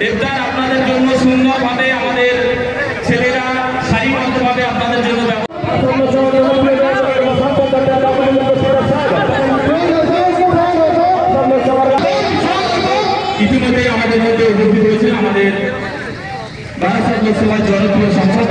ইফতার আপনাদের জন্য সুন্দরভাবে আমাদের ছেলেরা সারিবদ্ধভাবে আপনাদের জন্য ইতিমধ্যেই আমাদের মধ্যে উপস্থিত হয়েছে আমাদের বারাসাত জনপ্রিয় সংসদ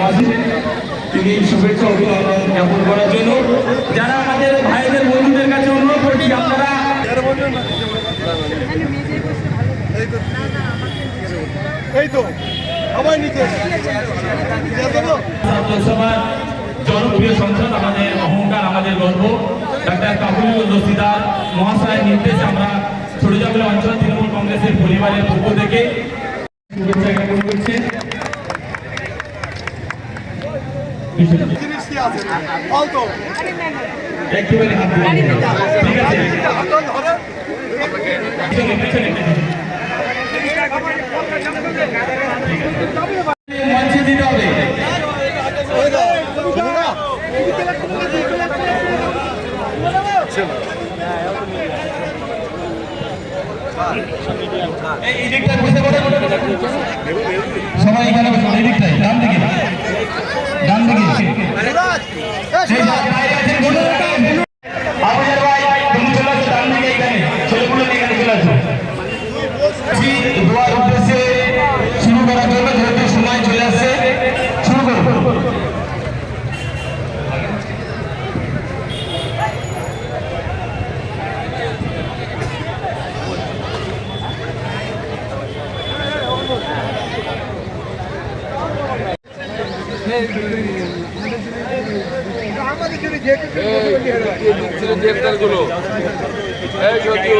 মাসিদ তিনি শুভেচ্ছা করার জন্য। যারা আমাদের ভাইদের বন্ধুদের কাছে অনুরোধ আপনারা এই তো সবাই বারাসাত জনপ্রিয় সংসদ আমাদের অহংকার আমাদের গর্ব। ডাক্তার কাবুল রশিদার মহাশয়ের নির্দেশে আমরা ছোটজাগুলা অঞ্চল তৃণমূল কংগ্রেসের পরিবারের পক্ষ থেকে একেবারে হাত ঠিক আছে হাতটা ধরে পিছনে পিছনে পিছনে। সবাই এখানে দিকটায় ডান দিকে ডান দিকে সেই বাইরে আছেন বলুন আবুজার ভাই তুমি চলে আসো ডান দিকে এখানে ছেলেগুলো নিয়ে এখানে চলে আসো জি, দোয়ার উদ্দেশ্যে শুরু করার জন্য যেহেতু সময় চলে আসছে শুরু করব গ্রেফতারগুলো এই যদি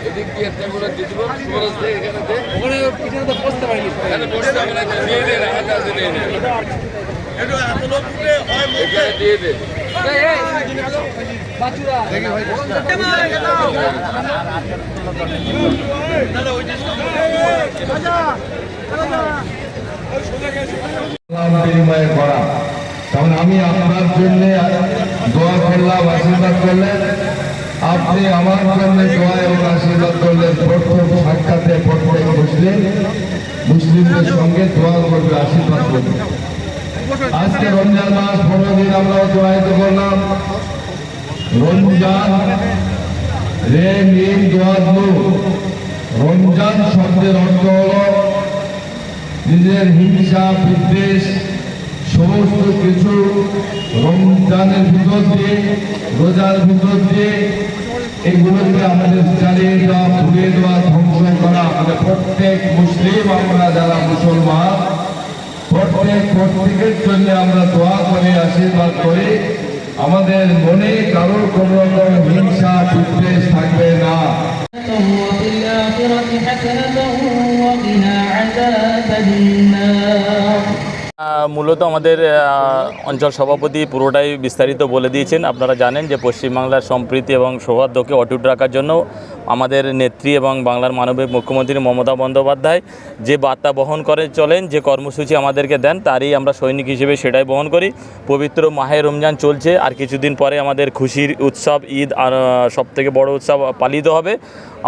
এদিক দিয়ে গ্রেফতারগুলো দিয়ে দিব সুবরাজ দে এখানে দে ওখানে পিছনে তো বসতে পারিনি এখানে বসতে হবে না দিয়ে দে হাতে হাতে নিয়ে নে এখানে দিয়ে দে সালাম বিনিময় করা। তখন আমি আপনার জন্য দোয়া করলাম, আশীর্বাদ করলেন। আপনি আমার জন্য দোয়া এবং আশীর্বাদ করলেন। প্রথম সাক্ষাতে প্রত্যেক মুসলিম, মুসলিমদের সঙ্গে দোয়া করবে, আশীর্বাদ করবে। আজকে রমজান মাস, পনেরো দিন আমরা অতিবাহিত করলাম। রমজান রে মিম দোয়া রমজান শব্দের অর্থ হলো নিজের হিংসা বিদ্বেষ সমস্ত কিছু রমজানের ভিতর দিয়ে, রোজার ভিতর দিয়ে এগুলোকে আমাদের চালিয়ে দেওয়া ভুলে দেওয়া, ধ্বংস করা। আমাদের প্রত্যেক মুসলিম, আমরা যারা মুসলমান, প্রত্যেক প্রত্যেকের জন্য আমরা দোয়া করে, আশীর্বাদ করি। আমাদের মনে কারোর কোনো রকম হিংসা, বিদ্বেষ থাকবে না। وفي মূলত আমাদের অঞ্চল সভাপতি পুরোটাই বিস্তারিত বলে দিয়েছেন। আপনারা জানেন যে পশ্চিমবাংলার সম্প্রীতি এবং সৌহার্দ্যকে অটুট রাখার জন্য আমাদের নেত্রী এবং বাংলার মানবিক মুখ্যমন্ত্রী মমতা বন্দ্যোপাধ্যায় যে বার্তা বহন করে চলেন, যে কর্মসূচি আমাদেরকে দেন, তারই আমরা সৈনিক হিসেবে সেটাই বহন করি। পবিত্র মাহে রমজান চলছে, আর কিছুদিন পরে আমাদের খুশির উৎসব ঈদ, আর সব থেকে বড় উৎসব পালিত হবে।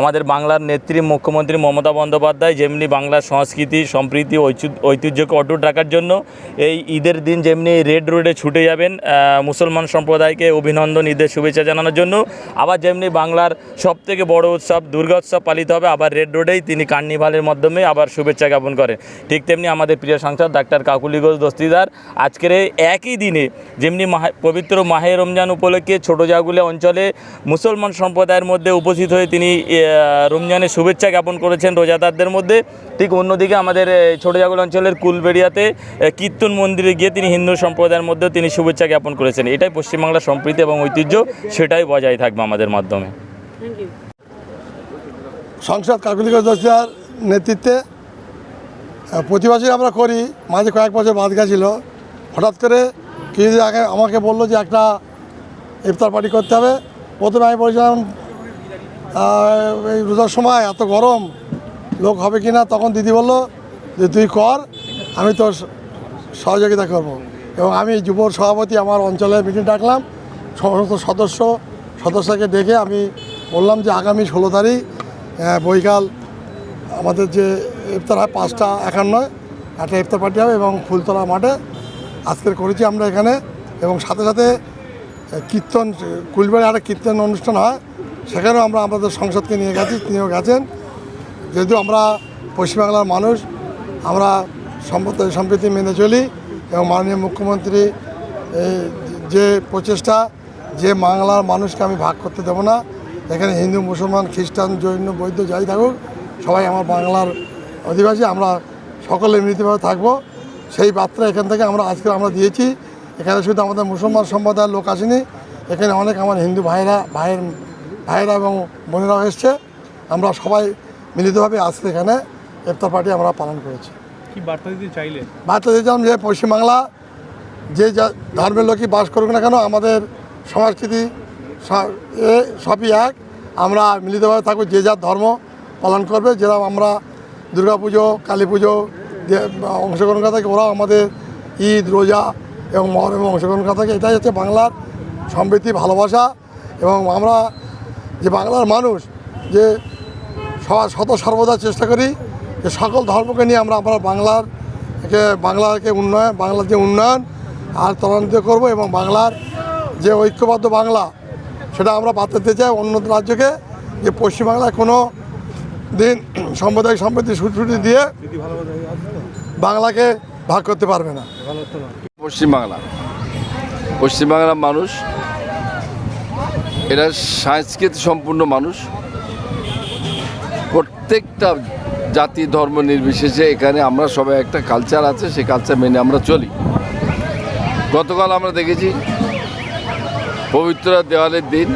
আমাদের বাংলার নেত্রী মুখ্যমন্ত্রী মমতা বন্দ্যোপাধ্যায় যেমনি বাংলার সংস্কৃতি, সম্প্রীতি ঐতিহ্যকে অটুট রাখার জন্য এই ঈদের দিন যেমনি রেড রোডে ছুটে যাবেন মুসলমান সম্প্রদায়কে অভিনন্দন ঈদের শুভেচ্ছা জানানোর জন্য। আবার যেমনি বাংলার সব থেকে বড় উৎসব দুর্গা উৎসব পালিত হবে, আবার রেড রোডেই তিনি কার্নিভালের মাধ্যমে আবার শুভেচ্ছা জ্ঞাপন করেন। ঠিক তেমনি আমাদের প্রিয় সাংসদ ডাক্তার কাকুলি ঘোষ দস্তিদার, আজকের একই দিনে যেমনি পবিত্র মাহে রমজান উপলক্ষে ছোটো জাগুলে অঞ্চলে মুসলমান সম্প্রদায়ের মধ্যে উপস্থিত হয়ে তিনি রমজানের শুভেচ্ছা জ্ঞাপন করেছেন রোজাদারদের মধ্যে। ঠিক অন্যদিকে আমাদের ছোট জাগুল অঞ্চলের কুলবেড়িয়াতে কীর্তন মন্দিরে গিয়ে তিনি হিন্দু সম্প্রদায়ের মধ্যেও তিনি শুভেচ্ছা জ্ঞাপন করেছেন। এটাই পশ্চিমবাংলার সম্প্রীতি এবং ঐতিহ্য সেটাই বজায় থাকবে আমাদের মাধ্যমে। সংসদ কাকুলিক দস্তার নেতৃত্বে আহ, প্রতি বছরই আমরা করি। মাঝে কয়েক বছর বাদ গেছিল। হঠাৎ করে কিছুদিন আগে আমাকে বলল যে একটা ইফতার পার্টি করতে হবে। প্রথমে আমি বলছিলাম এই রোজার সময় এত গরম লোক হবে কি না তখন দিদি বলল যে তুই কর আমি তোর সহযোগিতা করব। এবং আমি যুব সভাপতি আমার অঞ্চলে মিটিং ডাকলাম। সমস্ত সদস্য, সদস্যকে ডেকে আমি বললাম যে আগামী ষোলো তারিখ বৈকাল আমাদের যে ইফতার হয় পাঁচটা একান্নয় একটা ইফতার পার্টি হবে এবং ফুলতলা মাঠে আজকের করেছি আমরা এখানে। এবং সাথে সাথে কীর্তন, কুলবাড়ি একটা কীর্তন অনুষ্ঠান হয়। সেখানেও আমরা আমাদের সংসদকে নিয়ে গেছি, তিনিও গেছেন। যেহেতু আমরা পশ্চিমবাংলার মানুষ, আমরা সম্পদ সম্প্রীতি মেনে চলি এবং মাননীয় মুখ্যমন্ত্রী যে প্রচেষ্টা, যে বাংলার মানুষকে আমি ভাগ করতে দেবো না, এখানে হিন্দু, মুসলমান, খ্রিস্টান, জৈন, বৌদ্ধ যাই থাকুক, সবাই আমার বাংলার অধিবাসী, আমরা সকলে মিলিতভাবে থাকব। সেই বার্তা এখান থেকে আমরা আজকে আমরা দিয়েছি। এখানে শুধু আমাদের মুসলমান সম্প্রদায়ের লোক আসেনি, এখানে অনেক আমার হিন্দু ভাইরা, ভাইয়ের, ভাইয়েরা এবং বোনেরাও এসছে। আমরা সবাই মিলিতভাবে আজকে এখানে ইফতার পার্টি আমরা পালন করেছি। বার্তা দিতে চাইলেন বার্তা দিয়েছিলাম যে পশ্চিমবাংলা যে যা ধর্মের লোকই বাস করুক না কেন, আমাদের সংস্কৃতি এ সবই এক। আমরা মিলিতভাবে থাকব, যে যার ধর্ম পালন করবে যেরকম আমরা দুর্গা পুজো কালী পুজো অংশগ্রহণ করে থাকি, ওরাও আমাদের ঈদ, রোজা এবং মহরমে অংশগ্রহণ করে থাকে। এটাই হচ্ছে বাংলার সমৃদ্ধি, ভালোবাসা এবং আমরা যে বাংলার মানুষ যে সবার শত সর্বদা চেষ্টা করি যে সকল ধর্মকে নিয়ে আমরা আমরা বাংলার বাংলাকে উন্নয়ন, বাংলার যে উন্নয়ন, আর ত্বরান্বিত করব এবং বাংলার যে ঐক্যবদ্ধ বাংলা, সেটা আমরা দিতে চাই অন্য রাজ্যকে যে পশ্চিমবাংলায় কোনো দিন সাম্প্রদায়িক সম্পত্তি ছুটি দিয়ে বাংলাকে ভাগ করতে পারবে না। পশ্চিমবাংলা। পশ্চিমবাংলার মানুষ, এরা সংস্কৃতি সম্পূর্ণ মানুষ। প্রত্যেকটা জাতি, ধর্ম নির্বিশেষে এখানে আমরা সবাই একটা কালচার আছে সেই কালচার মেনে আমরা চলি। গতকাল আমরা দেখেছি, পবিত্র দেওয়ালের দিন,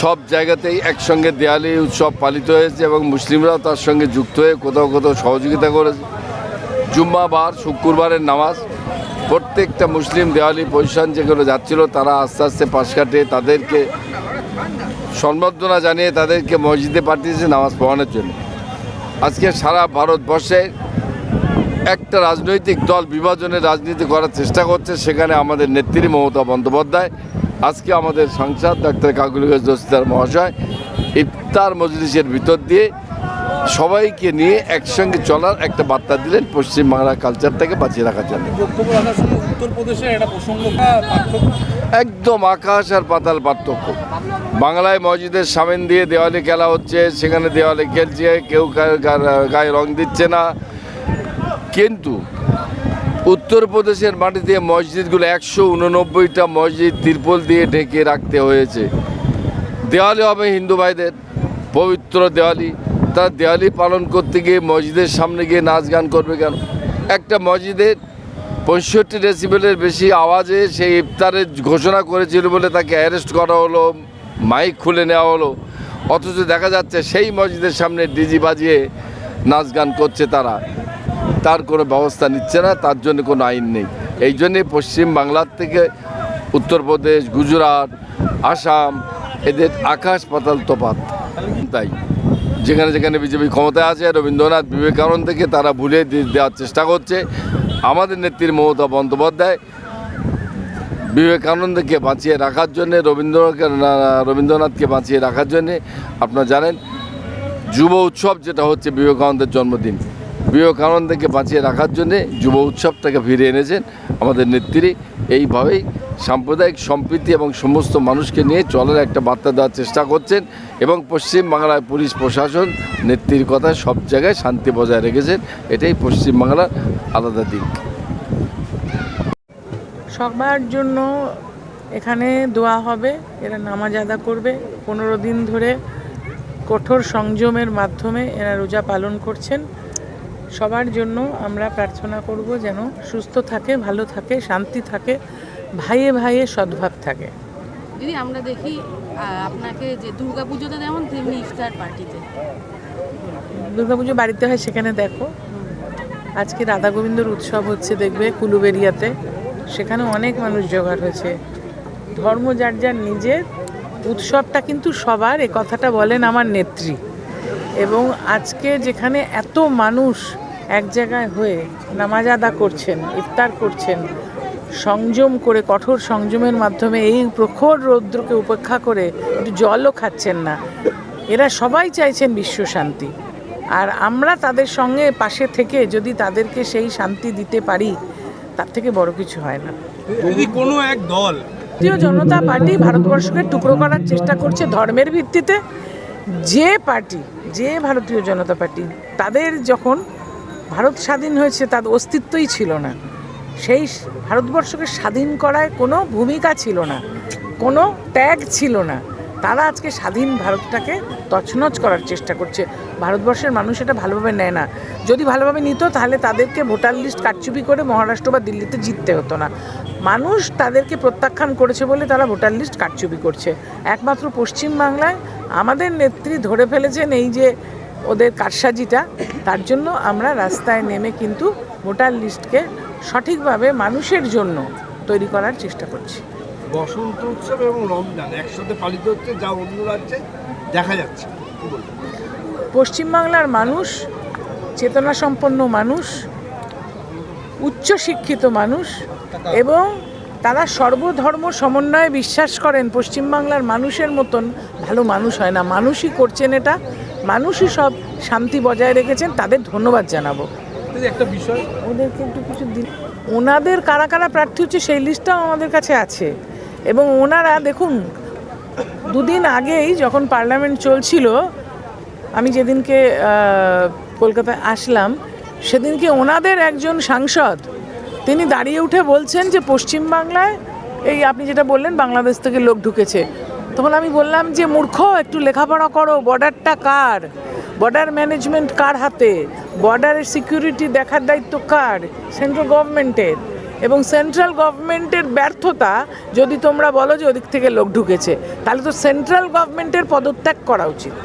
সব জায়গাতেই একসঙ্গে দেওয়ালি উৎসব পালিত হয়েছে এবং মুসলিমরাও তার সঙ্গে যুক্ত হয়ে কোথাও কোথাও সহযোগিতা করেছে। জুম্মাবার, শুক্রবারের নামাজ, প্রত্যেকটা মুসলিম দেওয়ালি পজিশন যেগুলো যাচ্ছিল, তারা আস্তে আস্তে পাশ কাটে তাদেরকে সম্বর্ধনা জানিয়ে তাদেরকে মসজিদে পাঠিয়েছে নামাজ পড়ানোর জন্য। আজকে সারা ভারতবর্ষে একটা রাজনৈতিক দল বিভাজনের রাজনীতি করার চেষ্টা করছে, সেখানে আমাদের নেত্রী মমতা বন্দ্যোপাধ্যায়, আজকে আমাদের সাংসদ ডাক্তার কাকুল দস্তিদার মহাশয়, ইফতার মজলিসের ভিতর দিয়ে সবাইকে নিয়ে একসঙ্গে চলার একটা বার্তা দিলেন পশ্চিমবাংলার কালচারটাকে বাঁচিয়ে রাখার জন্য। বক্তব্য রাখার একটা প্রসঙ্গ একদম আকাশ আর পাতাল পার্থক্য। বাংলায় মসজিদের সামনে দিয়ে দেওয়ালে খেলা হচ্ছে, সেখানে দেওয়ালে খেলছে, কেউ গায়ে রং দিচ্ছে না। কিন্তু উত্তরপ্রদেশের মাটিতে মসজিদগুলো একশো উননব্বইটা মসজিদ তিরপল দিয়ে ঢেকে রাখতে হয়েছে। দেওয়ালি হবে হিন্দু ভাইদের, পবিত্র দেওয়ালি। তারা দেওয়ালি পালন করতে গিয়ে মসজিদের সামনে গিয়ে নাচ গান করবে কেন? একটা মসজিদের পঁয়ষট্টি ডেসিবেলের বেশি আওয়াজে সেই ইফতারের ঘোষণা করেছিল বলে তাকে অ্যারেস্ট করা হলো, মাইক খুলে নেওয়া হলো। অথচ দেখা যাচ্ছে সেই মসজিদের সামনে ডিজি বাজিয়ে নাচ গান করছে তারা। তার কোনো ব্যবস্থা নিচ্ছে না, তার জন্য কোনো আইন নেই। এই জন্যে পশ্চিম বাংলার থেকে উত্তরপ্রদেশ, গুজরাট, আসাম, এদের আকাশ পাতাল তফাত তাই যেখানে যেখানে বিজেপি ক্ষমতায় আছে, রবীন্দ্রনাথ বিবেকানন্দকে তারা ভুলে দেওয়ার চেষ্টা করছে। আমাদের নেত্রী মমতা বন্দ্যোপাধ্যায় বিবেকানন্দকে বাঁচিয়ে রাখার জন্যে রবীন্দ্রনাথকে রবীন্দ্রনাথকে বাঁচিয়ে রাখার জন্যে, আপনারা জানেন, যুব উৎসব যেটা হচ্ছে বিবেকানন্দের জন্মদিন। বিবেকানন্দকে বাঁচিয়ে রাখার জন্যে যুব উৎসবটাকে ফিরে এনেছেন আমাদের নেত্রী। এইভাবেই সাম্প্রদায়িক সম্প্রীতি এবং সমস্ত মানুষকে নিয়ে চলার একটা বার্তা দেওয়ার চেষ্টা করছেন এবং পশ্চিম বাংলায় পুলিশ প্রশাসন নেত্রীর কথা সব জায়গায় শান্তি বজায় রেখেছেন। এটাই পশ্চিম বাংলার আলাদা দিক। সবার জন্য এখানে দোয়া হবে, এরা নামাজ আদা করবে। পনেরো দিন ধরে কঠোর সংযমের মাধ্যমে এরা রোজা পালন করছেন। সবার জন্য আমরা প্রার্থনা করব যেন সুস্থ থাকে ভালো থাকে শান্তি থাকে ভাইয়ে ভাইয়ে সদ্ভাব থাকে। দিদি আমরা দেখি আপনাকে যে দুর্গা পুজোতে যেমন তেমনি ইফতার পার্টিতে। দুর্গাপুজো বাড়িতে হয় সেখানে দেখো। আজকে রাধা গোবিন্দর উৎসব হচ্ছে দেখবে কুলুবেরিয়াতে। সেখানে অনেক মানুষ জোগাড় হয়েছে। ধর্ম যার যার নিজের। উৎসবটা কিন্তু সবার এ কথাটা বলেন আমার নেত্রী। এবং আজকে যেখানে এত মানুষ এক জায়গায় হয়ে নামাজ আদা করছেন ইফতার করছেন সংযম করে কঠোর সংযমের মাধ্যমে এই প্রখর রৌদ্রকে উপেক্ষা করে একটু জলও খাচ্ছেন না। এরা সবাই চাইছেন বিশ্ব শান্তি। আর আমরা তাদের সঙ্গে পাশে থেকে যদি তাদেরকে সেই শান্তি দিতে পারি তার থেকে বড় কিছু হয় না। যদি কোনো এক দল ভারতীয় জনতা পার্টি ভারতবর্ষকে টুকরো করার চেষ্টা করছে ধর্মের ভিত্তিতে যে পার্টি, যে ভারতীয় জনতা পার্টি, তাদের যখন ভারত স্বাধীন হয়েছে, তার অস্তিত্বই ছিল না। সেই ভারতবর্ষকে স্বাধীন করায় কোনো ভূমিকা ছিল না, কোনো ত্যাগ ছিল না। তারা আজকে স্বাধীন ভারতটাকে তছনছ করার চেষ্টা করছে। ভারতবর্ষের মানুষ এটা ভালোভাবে নেয় না। যদি ভালোভাবে নিত, তাহলে তাদেরকে ভোটার লিস্ট কারচুপি করে মহারাষ্ট্র বা দিল্লিতে জিততে হতো না। মানুষ তাদেরকে প্রত্যাখ্যান করেছে বলে তারা ভোটার লিস্ট কারচুপি করছে। একমাত্র পশ্চিমবাংলায় আমাদের নেত্রী ধরে ফেলেছেন এই যে ওদের কারসাজিটা। তার জন্য আমরা রাস্তায় নেমে কিন্তু ভোটার লিস্টকে সঠিকভাবে মানুষের জন্য তৈরি করার চেষ্টা করছি। বসন্ত উৎসব এবং রমজান একসাথে পালিত হচ্ছে যা অন্য রাজ্যে দেখা যাচ্ছে। পশ্চিমবাংলার মানুষ চেতনা সম্পন্ন মানুষ উচ্চ শিক্ষিত মানুষ এবং তারা সর্বধর্ম সমন্বয়ে বিশ্বাস করেন পশ্চিমবাংলার মানুষের মতন ভালো মানুষ হয় না। মানুষই করছেন এটা মানুষই সব শান্তি বজায় রেখেছেন তাদের ধন্যবাদ জানাব। একটা বিষয় ওদেরকে একটু কিছু দিন ওনাদের কারা কারা প্রার্থী হচ্ছে সেই লিস্টটাও আমাদের কাছে আছে। এবং ওনারা, দেখুন, দুদিন আগেই যখন পার্লামেন্ট চলছিল, আমি যেদিনকে কলকাতায় আসলাম, সেদিনকে ওনাদের একজন সাংসদ, তিনি দাঁড়িয়ে উঠে বলছেন যে পশ্চিমবাংলায় এই আপনি যেটা বললেন, বাংলাদেশ থেকে লোক ঢুকেছে। তখন আমি বললাম যে, মূর্খ, একটু লেখাপড়া করো, বর্ডারটা কার? বর্ডার ম্যানেজমেন্ট কার হাতে? বর্ডারের সিকিউরিটি দেখার দায়িত্ব কার? সেন্ট্রাল গভর্নমেন্টের। এবং সেন্ট্রাল গভর্নমেন্টের ব্যর্থতা যদি তোমরা বলো যে ওদিক থেকে লোক ঢুকেছে, তাহলে তো সেন্ট্রাল গভর্নমেন্টের পদত্যাগ করা উচিত।